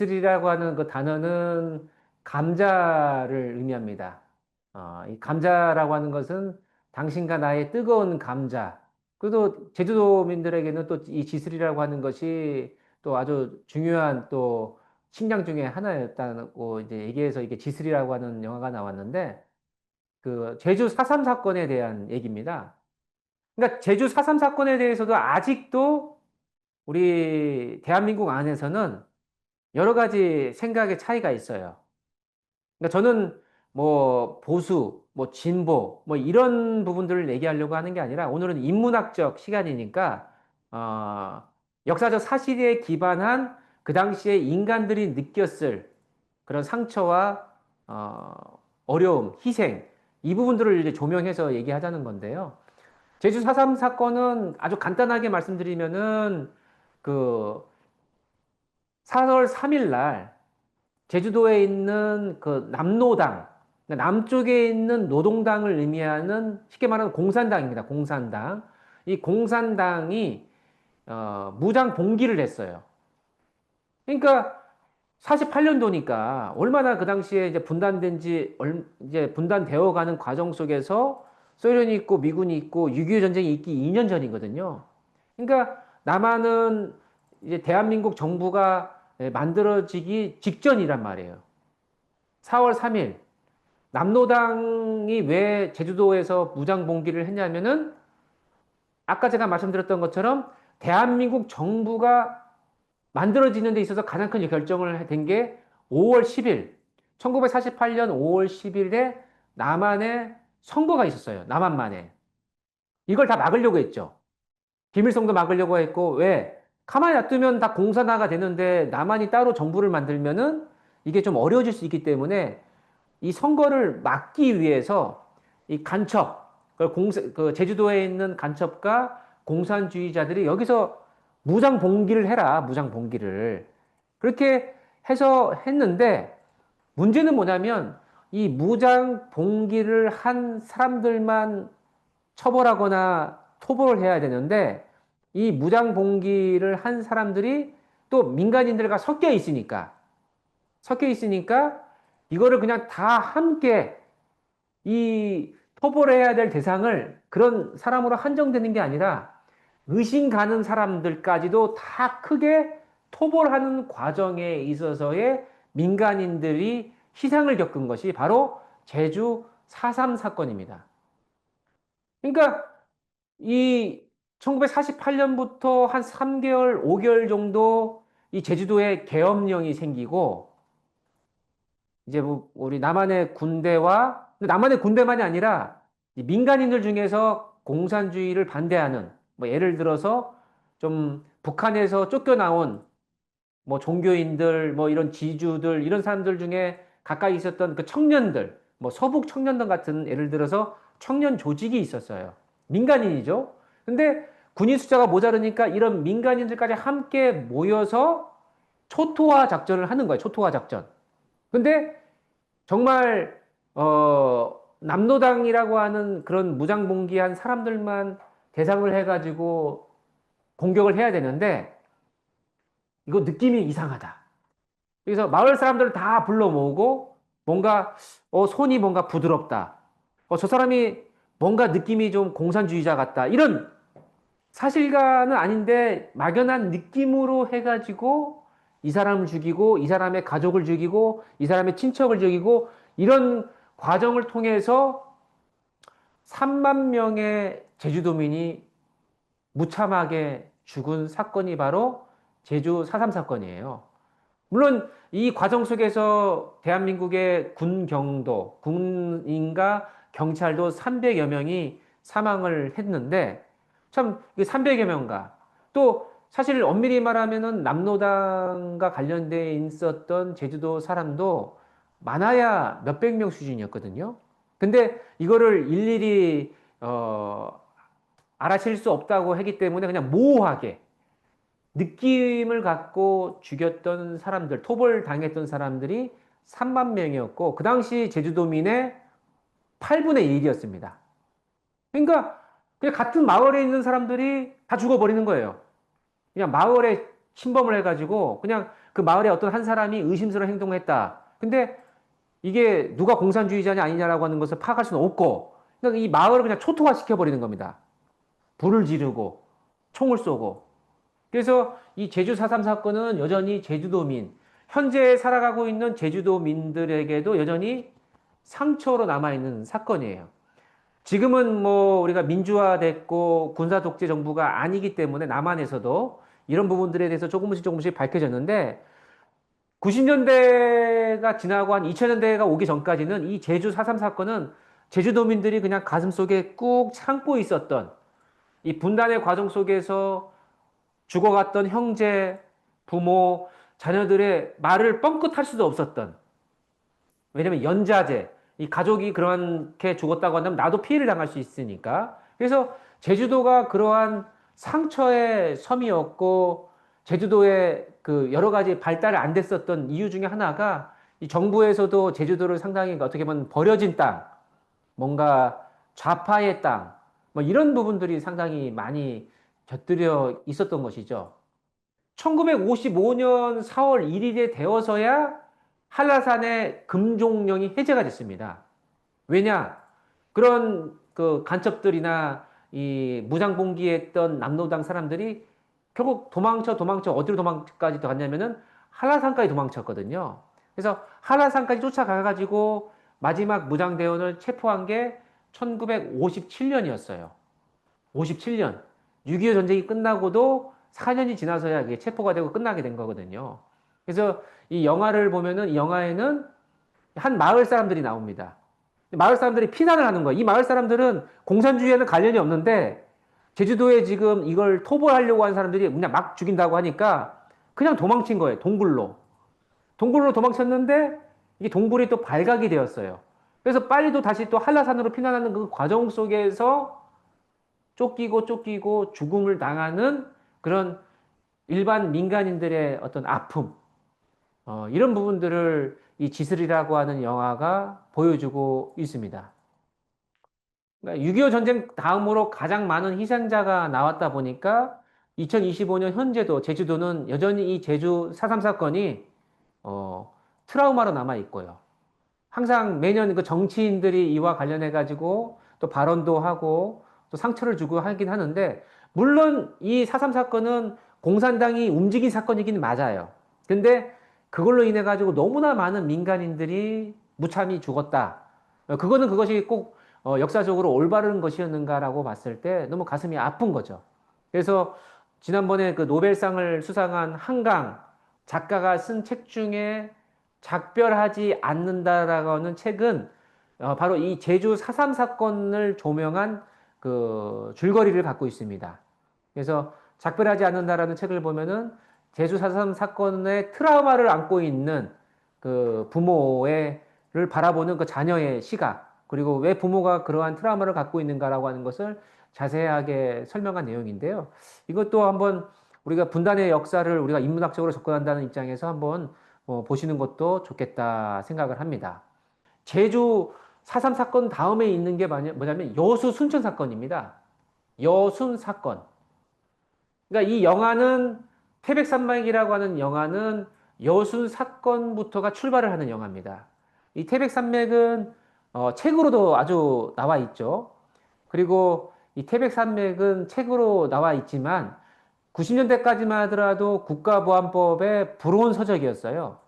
지슬이라고 하는 그 단어는 감자를 의미합니다. 어, 이 감자라고 하는 것은 당신과 나의 뜨거운 감자. 그래도 제주도민들에게는 또 이 지슬이라고 하는 것이 또 아주 중요한 또 식량 중에 하나였다고 이제 얘기해서 이게 지슬이라고 하는 영화가 나왔는데 그 제주 4.3 사건에 대한 얘기입니다. 그러니까 제주 4.3 사건에 대해서도 아직도 우리 대한민국 안에서는 여러 가지 생각의 차이가 있어요. 그러니까 저는 뭐 보수, 뭐 진보, 뭐 이런 부분들을 얘기하려고 하는 게 아니라 오늘은 인문학적 시간이니까 어, 역사적 사실에 기반한 그 당시에 인간들이 느꼈을 그런 상처와 어, 어려움, 희생 이 부분들을 이제 조명해서 얘기하자는 건데요. 제주 4.3 사건은 아주 간단하게 말씀드리면은 그 4월 3일 날 제주도에 있는 그 남노당, 그러니까 남쪽에 있는 노동당을 의미하는 쉽게 말하는 공산당입니다. 공산당. 이 공산당이 어, 무장 봉기를 했어요. 그러니까 48년도니까 얼마나 그 당시에 이제 분단된 지 이제 분단되어 가는 과정 속에서 소련이 있고 미군이 있고 6.25 전쟁이 있기 2년 전이거든요. 그러니까 남한은 이제 대한민국 정부가 만들어지기 직전이란 말이에요. 4월 3일 남노당이 왜 제주도에서 무장 봉기를 했냐면은 아까 제가 말씀드렸던 것처럼 대한민국 정부가 만들어지는 데 있어서 가장 큰 결정을 된 게 5월 10일 1948년 5월 10일에 남한에 선거가 있었어요. 남한만에. 이걸 다 막으려고 했죠. 김일성도 막으려고 했고 왜? 가만히 놔두면 다 공산화가 되는데 남한이 따로 정부를 만들면은 이게 좀 어려워질 수 있기 때문에 이 선거를 막기 위해서 이 간첩, 그, 공세, 그 제주도에 있는 간첩과 공산주의자들이 여기서 무장 봉기를 해라, 무장 봉기를. 그렇게 해서 했는데 문제는 뭐냐면 이 무장 봉기를 한 사람들만 처벌하거나 토벌을 해야 되는데 이 무장 봉기를 한 사람들이 또 민간인들과 섞여 있으니까 섞여 있으니까 이거를 그냥 다 함께 이 토벌 해야 될 대상을 그런 사람으로 한정되는 게 아니라 의심 가는 사람들까지도 다 크게 토벌하는 과정에 있어서의 민간인들이 희생을 겪은 것이 바로 제주 4.3 사건입니다. 그러니까 이 1948년부터 한 3개월, 5개월 정도 이 제주도에 계엄령이 생기고 이제 뭐 우리 남한의 군대와 남한의 군대만이 아니라 민간인들 중에서 공산주의를 반대하는 뭐 예를 들어서 좀 북한에서 쫓겨나온 뭐 종교인들 뭐 이런 지주들 이런 사람들 중에 가까이 있었던 그 청년들 뭐 서북 청년단 같은 예를 들어서 청년 조직이 있었어요. 민간인이죠. 근데 군인 숫자가 모자르니까 이런 민간인들까지 함께 모여서 초토화 작전을 하는 거예요. 초토화 작전. 근데 정말 어 남노당이라고 하는 그런 무장봉기한 사람들만 대상을 해가지고 공격을 해야 되는데 이거 느낌이 이상하다. 그래서 마을 사람들을 다 불러 모으고 뭔가 어 손이 뭔가 부드럽다. 어 저 사람이 뭔가 느낌이 좀 공산주의자 같다. 이런 사실과는 아닌데 막연한 느낌으로 해가지고 이 사람을 죽이고 이 사람의 가족을 죽이고 이 사람의 친척을 죽이고 이런 과정을 통해서 3만 명의 제주도민이 무참하게 죽은 사건이 바로 제주 4.3 사건이에요. 물론 이 과정 속에서 대한민국의 군 경도, 군인과 경찰도 300여 명이 사망을 했는데 참 300여 명가 또 사실 엄밀히 말하면은 남노당과 관련돼 있었던 제주도 사람도 많아야 몇백 명 수준이었거든요. 근데 이거를 일일이 어 알아챌 수 없다고 하기 때문에 그냥 모호하게 느낌을 갖고 죽였던 사람들, 토벌 당했던 사람들이 3만 명이었고 그 당시 제주도민의 8분의 1이었습니다. 그러니까 그냥 같은 마을에 있는 사람들이 다 죽어버리는 거예요. 그냥 마을에 침범을 해가지고 그냥 그 마을에 어떤 한 사람이 의심스러운 행동을 했다. 근데 이게 누가 공산주의자냐 아니냐라고 하는 것을 파악할 수는 없고 그러니까 이 마을을 그냥 초토화 시켜버리는 겁니다. 불을 지르고 총을 쏘고 그래서 이 제주 4.3 사건은 여전히 제주도민 현재 살아가고 있는 제주도민들에게도 여전히 상처로 남아있는 사건이에요. 지금은 뭐 우리가 민주화됐고 군사 독재 정부가 아니기 때문에 남한에서도 이런 부분들에 대해서 조금씩 조금씩 밝혀졌는데 90년대가 지나고 한 2000년대가 오기 전까지는 이 제주 4.3 사건은 제주도민들이 그냥 가슴 속에 꾹 참고 있었던 이 분단의 과정 속에서 죽어갔던 형제, 부모, 자녀들의 말을 뻥끗할 수도 없었던 왜냐면 연자제, 이 가족이 그렇게 죽었다고 한다면 나도 피해를 당할 수 있으니까 그래서 제주도가 그러한 상처의 섬이었고 제주도의 그 여러 가지 발달이 안 됐었던 이유 중에 하나가 이 정부에서도 제주도를 상당히 어떻게 보면 버려진 땅, 뭔가 좌파의 땅, 뭐 이런 부분들이 상당히 많이 곁들여 있었던 것이죠. 1955년 4월 1일에 되어서야 한라산의 금종령이 해제가 됐습니다. 왜냐? 그런 그 간첩들이나 이 무장봉기했던 남로당 사람들이 결국 도망쳐 도망쳐 어디로 도망까지 갔냐면은 한라산까지 도망쳤거든요. 그래서 한라산까지 쫓아가가지고 마지막 무장대원을 체포한 게 1957년이었어요. 57년. 6.25 전쟁이 끝나고도 4년이 지나서야 이게 체포가 되고 끝나게 된 거거든요. 그래서 이 영화를 보면은 이 영화에는 한 마을 사람들이 나옵니다. 마을 사람들이 피난을 하는 거예요. 이 마을 사람들은 공산주의에는 관련이 없는데 제주도에 지금 이걸 토벌하려고 하는 사람들이 그냥 막 죽인다고 하니까 그냥 도망친 거예요. 동굴로. 동굴로 도망쳤는데 이게 동굴이 또 발각이 되었어요. 그래서 빨리 또 다시 또 한라산으로 피난하는 그 과정 속에서 쫓기고 쫓기고 죽음을 당하는 그런 일반 민간인들의 어떤 아픔, 어, 이런 부분들을 이 지슬이라고 하는 영화가 보여주고 있습니다. 그러니까 6.25 전쟁 다음으로 가장 많은 희생자가 나왔다 보니까 2025년 현재도 제주도는 여전히 이 제주 4.3 사건이 어, 트라우마로 남아 있고요. 항상 매년 그 정치인들이 이와 관련해 가지고 또 발언도 하고 또 상처를 주고 하긴 하는데 물론 이 4.3 사건은 공산당이 움직인 사건이긴 맞아요. 근데 그걸로 인해 가지고 너무나 많은 민간인들이 무참히 죽었다. 어, 그거는 그것이 꼭 어, 역사적으로 올바른 것이었는가라고 봤을 때 너무 가슴이 아픈 거죠. 그래서 지난번에 그 노벨상을 수상한 한강 작가가 쓴 책 중에 작별하지 않는다라고 하는 책은 어, 바로 이 제주 4.3 사건을 조명한 그 줄거리를 갖고 있습니다. 그래서 작별하지 않는다라는 책을 보면은 제주 4.3 사건의 트라우마를 안고 있는 그 부모를 바라보는 그 자녀의 시각, 그리고 왜 부모가 그러한 트라우마를 갖고 있는가라고 하는 것을 자세하게 설명한 내용인데요. 이것도 한번 우리가 분단의 역사를 우리가 인문학적으로 접근한다는 입장에서 한번 어, 보시는 것도 좋겠다 생각을 합니다. 제주 4.3 사건 다음에 있는 게 뭐냐면 여수 순천 사건입니다. 여순 사건. 그러니까 이 영화는 태백산맥이라고 하는 영화는 여순 사건부터가 출발을 하는 영화입니다. 이 태백산맥은 어, 책으로도 아주 나와 있죠. 그리고 이 태백산맥은 책으로 나와 있지만 90년대까지만 하더라도 국가보안법의 불온 서적이었어요.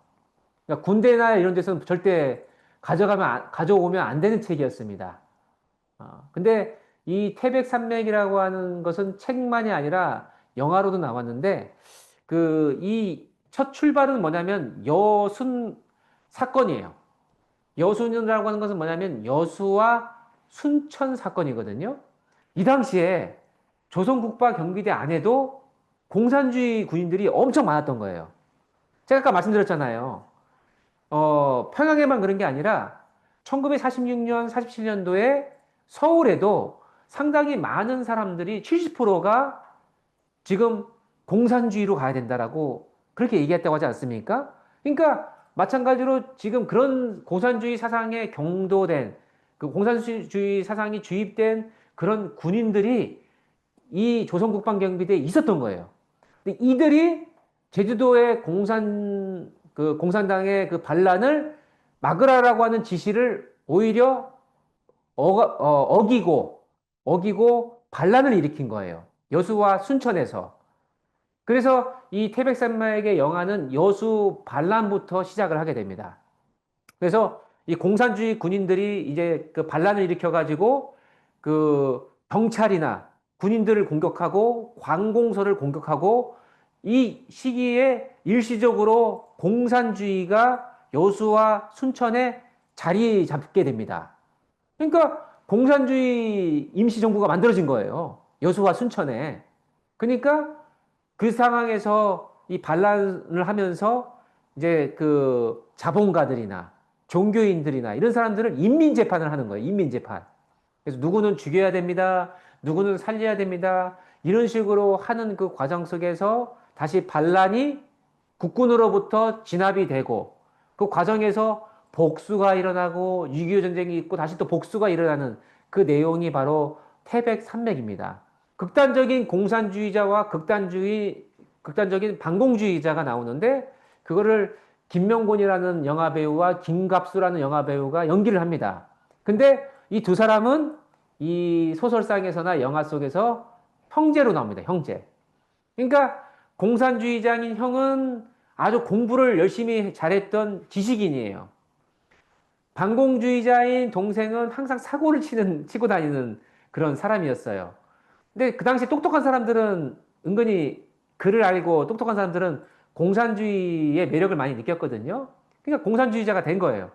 그러니까 군대나 이런 데서는 절대 가져가면 가져오면 안 되는 책이었습니다. 어, 근데 이 태백산맥이라고 하는 것은 책만이 아니라 영화로도 나왔는데 그 이 첫 출발은 뭐냐면 여순 사건이에요. 여순이라고 하는 것은 뭐냐면 여수와 순천 사건이거든요. 이 당시에 조선국바 경비대 안에도 공산주의 군인들이 엄청 많았던 거예요. 제가 아까 말씀드렸잖아요. 어, 평양에만 그런 게 아니라 1946년, 47년도에 서울에도 상당히 많은 사람들이 70%가 지금 공산주의로 가야 된다라고 그렇게 얘기했다고 하지 않습니까? 그러니까 마찬가지로 지금 그런 공산주의 사상에 경도된 그 공산주의 사상이 주입된 그런 군인들이 이 조선국방경비대에 있었던 거예요. 근데 이들이 제주도의 공산 그 공산당의 그 반란을 막으라라고 하는 지시를 오히려 어, 어, 기고 어기고 반란을 일으킨 거예요. 여수와 순천에서. 그래서 이 태백산마에게 영하는 여수 반란부터 시작을 하게 됩니다. 그래서 이 공산주의 군인들이 이제 그 반란을 일으켜가지고 그 경찰이나 군인들을 공격하고 관공서를 공격하고 이 시기에 일시적으로 공산주의가 여수와 순천에 자리 잡게 됩니다. 그러니까 공산주의 임시정부가 만들어진 거예요. 여수와 순천에. 그러니까 그 상황에서 이 반란을 하면서 이제 그 자본가들이나 종교인들이나 이런 사람들은 인민재판을 하는 거예요. 인민재판. 그래서 누구는 죽여야 됩니다. 누구는 살려야 됩니다. 이런 식으로 하는 그 과정 속에서 다시 반란이 국군으로부터 진압이 되고 그 과정에서 복수가 일어나고 6.25 전쟁이 있고 다시 또 복수가 일어나는 그 내용이 바로 태백 산맥입니다. 극단적인 공산주의자와 극단주의, 극단적인 반공주의자가 나오는데 그거를 김명곤이라는 영화 배우와 김갑수라는 영화 배우가 연기를 합니다. 근데 이 두 사람은 이 소설상에서나 영화 속에서 형제로 나옵니다. 형제. 그러니까 공산주의자인 형은 아주 공부를 열심히 잘했던 지식인이에요. 반공주의자인 동생은 항상 사고를 치는, 치고 다니는 그런 사람이었어요. 근데 그 당시 똑똑한 사람들은 은근히 글을 알고 똑똑한 사람들은 공산주의의 매력을 많이 느꼈거든요. 그러니까 공산주의자가 된 거예요.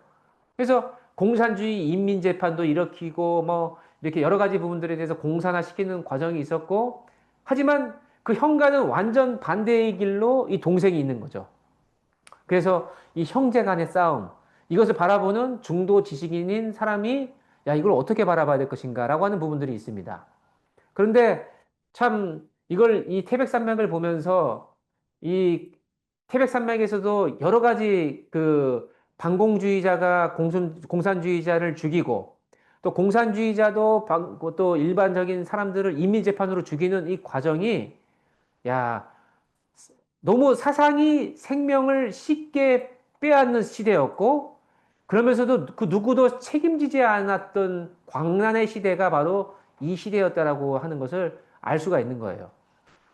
그래서 공산주의 인민재판도 일으키고 뭐 이렇게 여러 가지 부분들에 대해서 공산화 시키는 과정이 있었고 하지만 그 형과는 완전 반대의 길로 이 동생이 있는 거죠. 그래서 이 형제 간의 싸움, 이것을 바라보는 중도 지식인인 사람이 야, 이걸 어떻게 바라봐야 될 것인가 라고 하는 부분들이 있습니다. 그런데 참 이걸 이 태백산맥을 보면서 이 태백산맥에서도 여러 가지 그 반공주의자가 공산, 공산주의자를 죽이고 또 공산주의자도 또 일반적인 사람들을 인민재판으로 죽이는 이 과정이 야 너무 사상이 생명을 쉽게 빼앗는 시대였고 그러면서도 그 누구도 책임지지 않았던 광란의 시대가 바로 이 시대였다라고 하는 것을 알 수가 있는 거예요.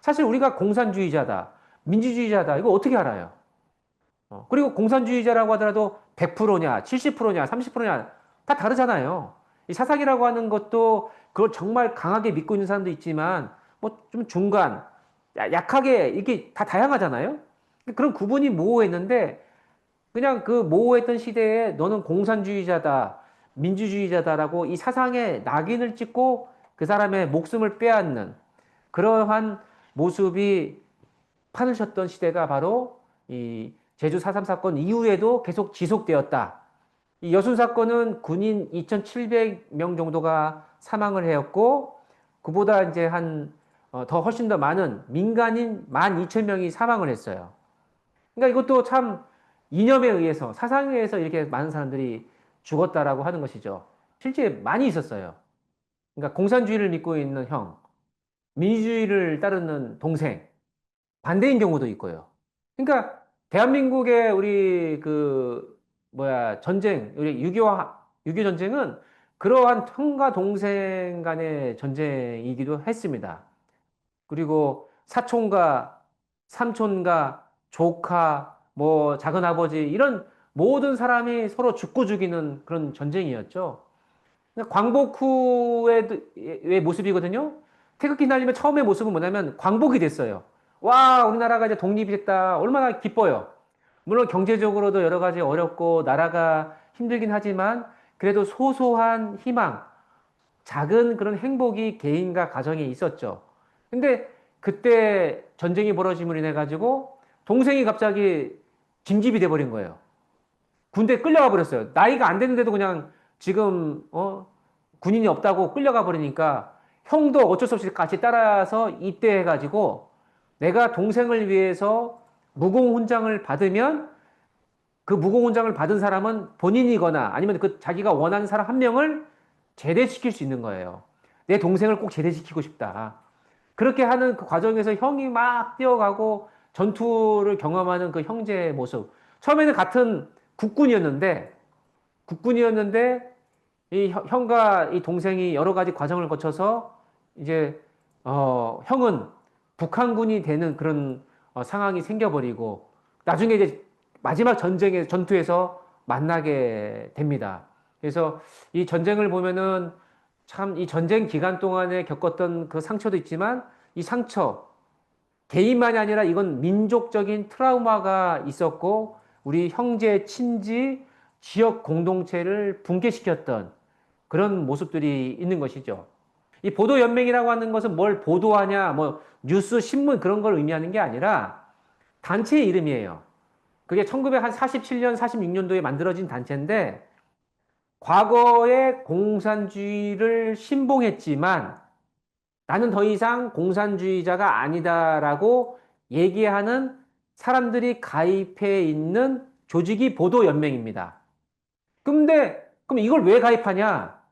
사실 우리가 공산주의자다, 민주주의자다, 이거 어떻게 알아요? 어, 그리고 공산주의자라고 하더라도 100%냐, 70%냐, 30%냐, 다 다르잖아요. 이 사상이라고 하는 것도 그걸 정말 강하게 믿고 있는 사람도 있지만, 뭐 좀 중간, 약하게, 이게 다 다양하잖아요? 그런 구분이 모호했는데, 그냥 그 모호했던 시대에 너는 공산주의자다, 민주주의자다라고 이 사상에 낙인을 찍고 그 사람의 목숨을 빼앗는 그러한 모습이 판으셨던 시대가 바로 이 제주 4.3 사건 이후에도 계속 지속되었다. 이 여순 사건은 군인 2,700명 정도가 사망을 해었고, 그보다 이제 한, 어, 더 훨씬 더 많은 민간인 12,000명이 사망을 했어요. 그러니까 이것도 참 이념에 의해서 사상에 의해서 이렇게 많은 사람들이 죽었다라고 하는 것이죠. 실제 많이 있었어요. 그러니까 공산주의를 믿고 있는 형, 민주주의를 따르는 동생, 반대인 경우도 있고요. 그러니까 대한민국의 우리 그 뭐야 전쟁, 우리 6.25 6.25 전쟁은 그러한 형과 동생 간의 전쟁이기도 했습니다. 그리고 사촌과 삼촌과 조카 뭐 작은 아버지 이런 모든 사람이 서로 죽고 죽이는 그런 전쟁이었죠. 그러니까 광복 후의 모습이거든요. 태극기 날리면 처음의 모습은 뭐냐면 광복이 됐어요. 와, 우리나라가 이제 독립이 됐다. 얼마나 기뻐요. 물론 경제적으로도 여러 가지 어렵고 나라가 힘들긴 하지만 그래도 소소한 희망, 작은 그런 행복이 개인과 가정에 있었죠. 근데 그때 전쟁이 벌어짐으로 인해 가지고 동생이 갑자기 징집이 돼버린 거예요. 군대 끌려가 버렸어요. 나이가 안 됐는데도 그냥 지금 어 군인이 없다고 끌려가 버리니까 형도 어쩔 수 없이 같이 따라서 입대해 가지고 내가 동생을 위해서 무공훈장을 받으면 그 무공훈장을 받은 사람은 본인이거나 아니면 그 자기가 원하는 사람 한 명을 제대시킬 수 있는 거예요. 내 동생을 꼭 제대시키고 싶다. 그렇게 하는 그 과정에서 형이 막 뛰어가고 전투를 경험하는 그 형제의 모습. 처음에는 같은 국군이었는데, 국군이었는데, 이 형- 형과 이 동생이 여러 가지 과정을 거쳐서 이제, 어, 형은 북한군이 되는 그런 어, 상황이 생겨버리고, 나중에 이제 마지막 전쟁에, 전투에서 만나게 됩니다. 그래서 이 전쟁을 보면은 참 이 전쟁 기간 동안에 겪었던 그 상처도 있지만 이 상처, 개인만이 아니라 이건 민족적인 트라우마가 있었고 우리 형제, 친지, 지역 공동체를 붕괴시켰던 그런 모습들이 있는 것이죠. 이 보도연맹이라고 하는 것은 뭘 보도하냐, 뭐 뉴스, 신문 그런 걸 의미하는 게 아니라 단체의 이름이에요. 그게 1947년, 46년도에 만들어진 단체인데 과거에 공산주의를 신봉했지만 나는 더 이상 공산주의자가 아니다라고 얘기하는 사람들이 가입해 있는 조직이 보도연맹입니다. 근데, 그럼 이걸 왜 가입하냐?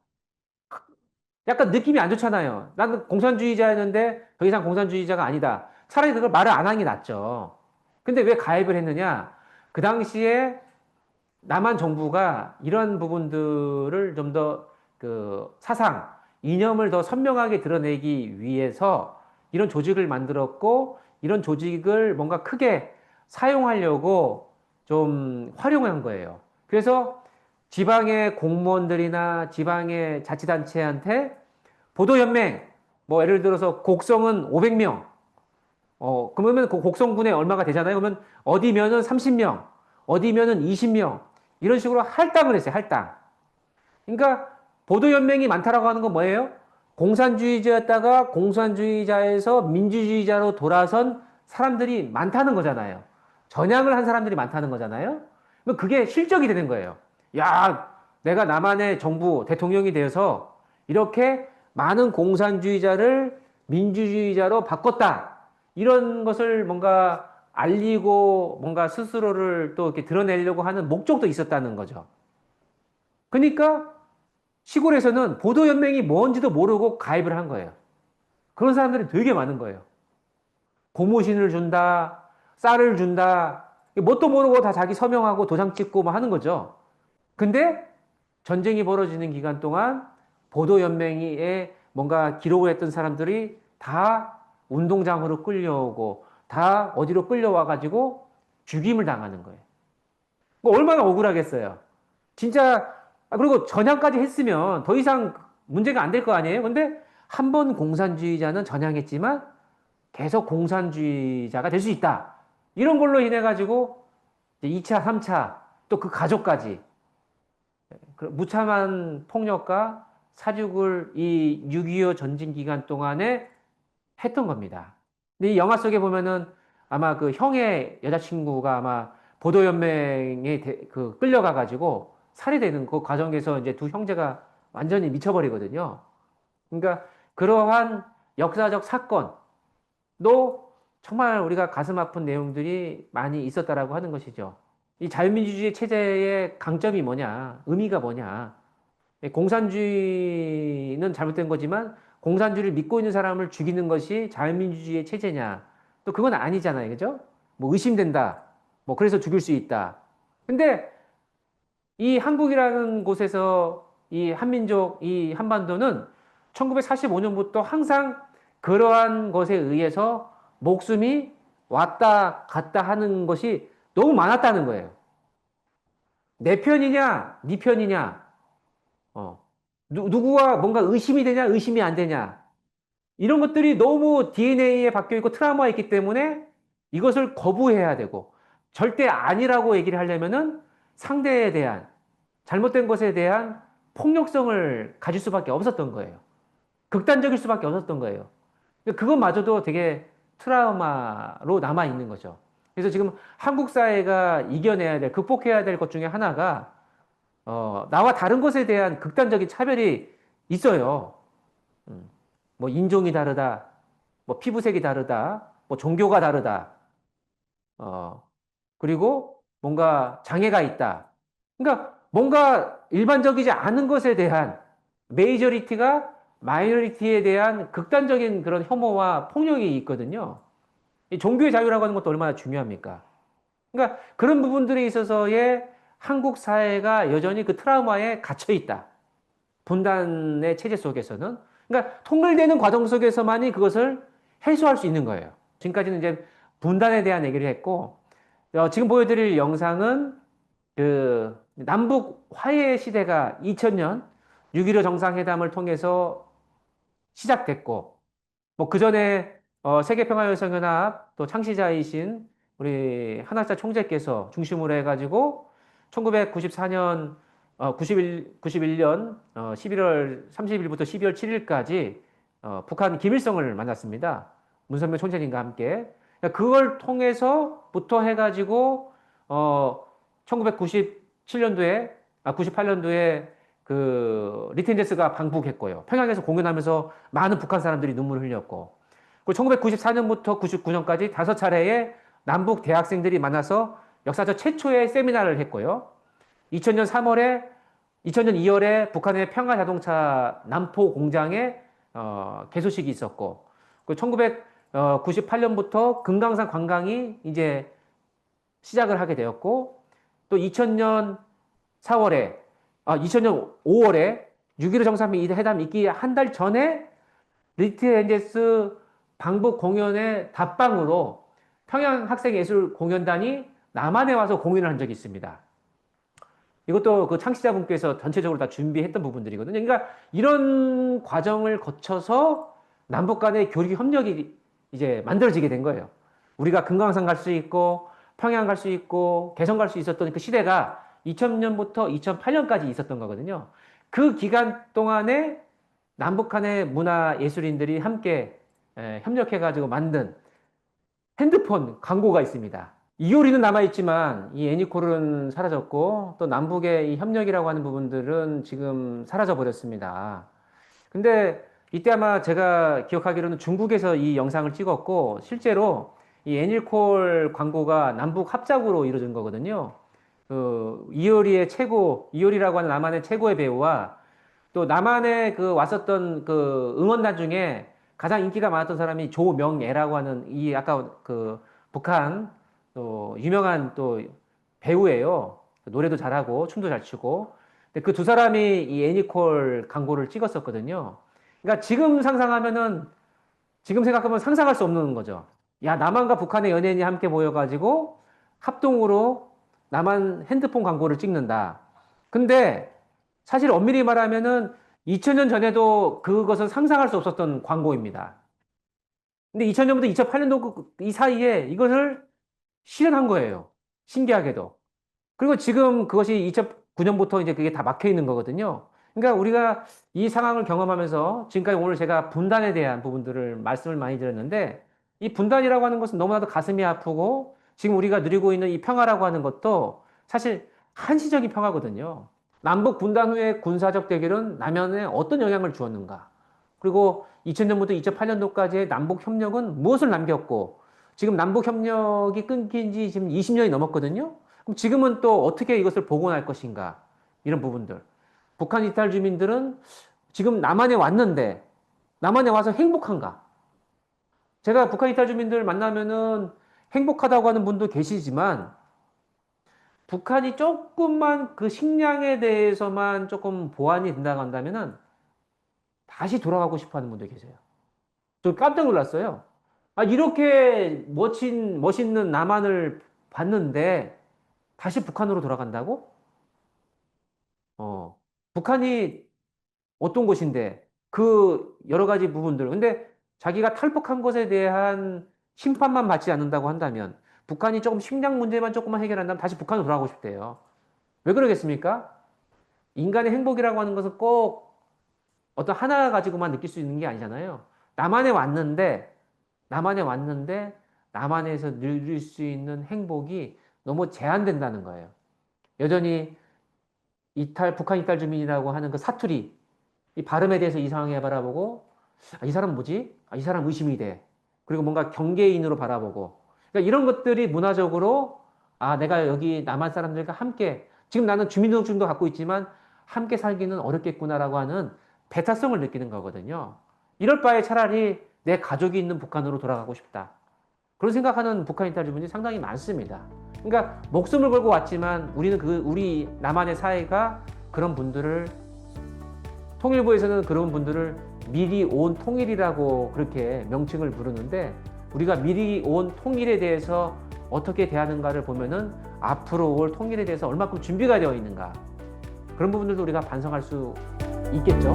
약간 느낌이 안 좋잖아요. 나는 공산주의자였는데 더 이상 공산주의자가 아니다. 차라리 그걸 말을 안 하는 게 낫죠. 근데 왜 가입을 했느냐? 그 당시에 남한 정부가 이런 부분들을 좀 더 그 사상, 이념을 더 선명하게 드러내기 위해서 이런 조직을 만들었고 이런 조직을 뭔가 크게 사용하려고 좀 활용한 거예요. 그래서 지방의 공무원들이나 지방의 자치단체한테 보도연맹, 뭐 예를 들어서 곡성은 500명, 어, 그러면 그 곡성군에 얼마가 되잖아요. 그러면 어디면은 30명, 어디면은 20명, 이런 식으로 할당을 했어요, 할당. 그러니까 보도연맹이 많다라고 하는 건 뭐예요? 공산주의자였다가 공산주의자에서 민주주의자로 돌아선 사람들이 많다는 거잖아요. 전향을 한 사람들이 많다는 거잖아요. 그게 실적이 되는 거예요. 야, 내가 남한의 정부, 대통령이 되어서 이렇게 많은 공산주의자를 민주주의자로 바꿨다. 이런 것을 뭔가 알리고 뭔가 스스로를 또 이렇게 드러내려고 하는 목적도 있었다는 거죠. 그러니까 시골에서는 보도연맹이 뭔지도 모르고 가입을 한 거예요. 그런 사람들이 되게 많은 거예요. 고무신을 준다, 쌀을 준다, 뭣도 모르고 다 자기 서명하고 도장 찍고 뭐 하는 거죠. 근데 전쟁이 벌어지는 기간 동안 보도연맹에 뭔가 기록을 했던 사람들이 다 운동장으로 끌려오고 다 어디로 끌려와가지고 죽임을 당하는 거예요. 뭐 얼마나 억울하겠어요. 진짜, 아, 그리고 전향까지 했으면 더 이상 문제가 안 될 거 아니에요? 근데 한 번 공산주의자는 전향했지만 계속 공산주의자가 될 수 있다. 이런 걸로 인해가지고 2차, 3차, 또 그 가족까지 그 무참한 폭력과 사육을 이 6.25 전쟁 기간 동안에 했던 겁니다. 근데 이 영화 속에 보면은 아마 그 형의 여자친구가 아마 보도연맹에 대- 그 끌려가가지고 살해되는 그 과정에서 이제 두 형제가 완전히 미쳐버리거든요. 그러니까 그러한 역사적 사건도 정말 우리가 가슴 아픈 내용들이 많이 있었다라고 하는 것이죠. 이 자유민주주의 체제의 강점이 뭐냐, 의미가 뭐냐. 공산주의는 잘못된 거지만 공산주의를 믿고 있는 사람을 죽이는 것이 자유민주주의의 체제냐. 또 그건 아니잖아요. 그죠? 뭐 의심된다. 뭐 그래서 죽일 수 있다. 근데 이 한국이라는 곳에서 이 한민족, 이 한반도는 1945년부터 항상 그러한 것에 의해서 목숨이 왔다 갔다 하는 것이 너무 많았다는 거예요. 내 편이냐, 네 편이냐, 어, 누, 누구와 뭔가 의심이 되냐, 의심이 안 되냐. 이런 것들이 너무 DNA에 박혀 있고 트라우마가 있기 때문에 이것을 거부해야 되고 절대 아니라고 얘기를 하려면은 상대에 대한 잘못된 것에 대한 폭력성을 가질 수밖에 없었던 거예요. 극단적일 수밖에 없었던 거예요. 그것마저도 되게 트라우마로 남아 있는 거죠. 그래서 지금 한국 사회가 이겨내야 될, 극복해야 될 것 중에 하나가 어, 나와 다른 것에 대한 극단적인 차별이 있어요. 음, 뭐 인종이 다르다, 뭐 피부색이 다르다, 뭐 종교가 다르다, 어, 그리고 뭔가 장애가 있다. 그러니까 뭔가 일반적이지 않은 것에 대한 메이저리티가 마이너리티에 대한 극단적인 그런 혐오와 폭력이 있거든요. 이 종교의 자유라고 하는 것도 얼마나 중요합니까? 그러니까 그런 부분들에 있어서의 한국 사회가 여전히 그 트라우마에 갇혀 있다. 분단의 체제 속에서는. 그러니까 통일되는 과정 속에서만이 그것을 해소할 수 있는 거예요. 지금까지는 이제 분단에 대한 얘기를 했고, 어, 지금 보여드릴 영상은 그 남북 화해 시대가 2000년 6.15 정상회담을 통해서 시작됐고, 뭐 그 전에 어, 세계평화연성연합 또 창시자이신 우리 한학자 총재께서 중심으로 해가지고 1994년 어, 91, 91년 어, 11월 30일부터 12월 7일까지 어, 북한 김일성을 만났습니다. 문선명 총재님과 함께. 그러니까 그걸 통해서부터 해가지고 어, 1997년도에 아 98년도에 그 리텐제스가 방북했고요. 평양에서 공연하면서 많은 북한 사람들이 눈물을 흘렸고, 그리고 1994년부터 99년까지 다섯 차례의 남북 대학생들이 만나서 역사적 최초의 세미나를 했고요. 2000년 3월에 2000년 2월에 북한의 평화 자동차 남포 공장에 어, 개소식이 있었고, 그 1998년부터 금강산 관광이 이제 시작을 하게 되었고, 또 2000년 4월에, 아, 2000년 5월에 6.15 정상회담 있기 한 달 전에 리트 엔젤스 방북 공연의 답방으로 평양 학생예술 공연단이 남한에 와서 공연을 한 적이 있습니다. 이것도 그 창시자분께서 전체적으로 다 준비했던 부분들이거든요. 그러니까 이런 과정을 거쳐서 남북 간의 교류 협력이 이제 만들어지게 된 거예요. 우리가 금강산 갈 수 있고 평양 갈 수 있고 개성 갈 수 있었던 그 시대가 2000년부터 2008년까지 있었던 거거든요. 그 기간 동안에 남북 한의 문화 예술인들이 함께 협력해가지고 만든 핸드폰 광고가 있습니다. 이효리는 남아있지만 이 애니콜은 사라졌고 또 남북의 이 협력이라고 하는 부분들은 지금 사라져 버렸습니다. 근데 이때 아마 제가 기억하기로는 중국에서 이 영상을 찍었고 실제로 이 애니콜 광고가 남북 합작으로 이루어진 거거든요. 그 이효리의 최고 이효리라고 하는 남한의 최고의 배우와 또 남한에 그 왔었던 그 응원단 중에 가장 인기가 많았던 사람이 조명애라고 하는 이 아까 그 북한 또 유명한 또 배우예요. 노래도 잘하고 춤도 잘 추고. 근데 그 두 사람이 이 애니콜 광고를 찍었었거든요. 그러니까 지금 상상하면은 지금 생각하면 상상할 수 없는 거죠. 야 남한과 북한의 연예인이 함께 모여가지고 합동으로 남한 핸드폰 광고를 찍는다. 근데 사실 엄밀히 말하면은 2000년 전에도 그것은 상상할 수 없었던 광고입니다. 근데 2000년부터 2008년도 이 사이에 이것을 실현한 거예요. 신기하게도. 그리고 지금 그것이 2009년부터 이제 그게 다 막혀 있는 거거든요. 그러니까 우리가 이 상황을 경험하면서 지금까지 오늘 제가 분단에 대한 부분들을 말씀을 많이 드렸는데 이 분단이라고 하는 것은 너무나도 가슴이 아프고 지금 우리가 누리고 있는 이 평화라고 하는 것도 사실 한시적인 평화거든요. 남북 분단 후의 군사적 대결은 남한에 어떤 영향을 주었는가? 그리고 2000년부터 2008년도까지의 남북 협력은 무엇을 남겼고 지금 남북 협력이 끊긴 지 지금 20년이 넘었거든요. 그럼 지금은 또 어떻게 이것을 복원할 것인가? 이런 부분들. 북한 이탈 주민들은 지금 남한에 왔는데 남한에 와서 행복한가? 제가 북한 이탈 주민들 만나면은 행복하다고 하는 분도 계시지만 북한이 조금만 그 식량에 대해서만 조금 보완이 된다고 한다면은 다시 돌아가고 싶어 하는 분도 계세요. 저 깜짝 놀랐어요. 아, 이렇게 멋진, 멋있는 남한을 봤는데 다시 북한으로 돌아간다고? 어, 북한이 어떤 곳인데 그 여러 가지 부분들. 근데 자기가 탈북한 것에 대한 심판만 받지 않는다고 한다면 북한이 조금 식량 문제만 조금만 해결한다면 다시 북한으로 돌아가고 싶대요. 왜 그러겠습니까? 인간의 행복이라고 하는 것은 꼭 어떤 하나 가지고만 느낄 수 있는 게 아니잖아요. 남한에 왔는데, 남한에 왔는데, 남한에서 누릴 수 있는 행복이 너무 제한된다는 거예요. 여전히 이탈, 북한 이탈 주민이라고 하는 그 사투리, 이 발음에 대해서 이상하게 바라보고, 아, 이 사람 뭐지? 아, 이 사람 의심이 돼. 그리고 뭔가 경계인으로 바라보고, 그러니까 이런 것들이 문화적으로 아, 내가 여기 남한 사람들과 함께 지금 나는 주민등록증도 갖고 있지만 함께 살기는 어렵겠구나라고 하는 배타성을 느끼는 거거든요. 이럴 바에 차라리 내 가족이 있는 북한으로 돌아가고 싶다. 그런 생각하는 북한인 따지분이 상당히 많습니다. 그러니까 목숨을 걸고 왔지만 우리는 그 우리 남한의 사회가 그런 분들을 통일부에서는 그런 분들을 미리 온 통일이라고 그렇게 명칭을 부르는데 우리가 미리 온 통일에 대해서 어떻게 대하는가를 보면은 앞으로 올 통일에 대해서 얼마큼 준비가 되어 있는가 그런 부분들도 우리가 반성할 수 있겠죠.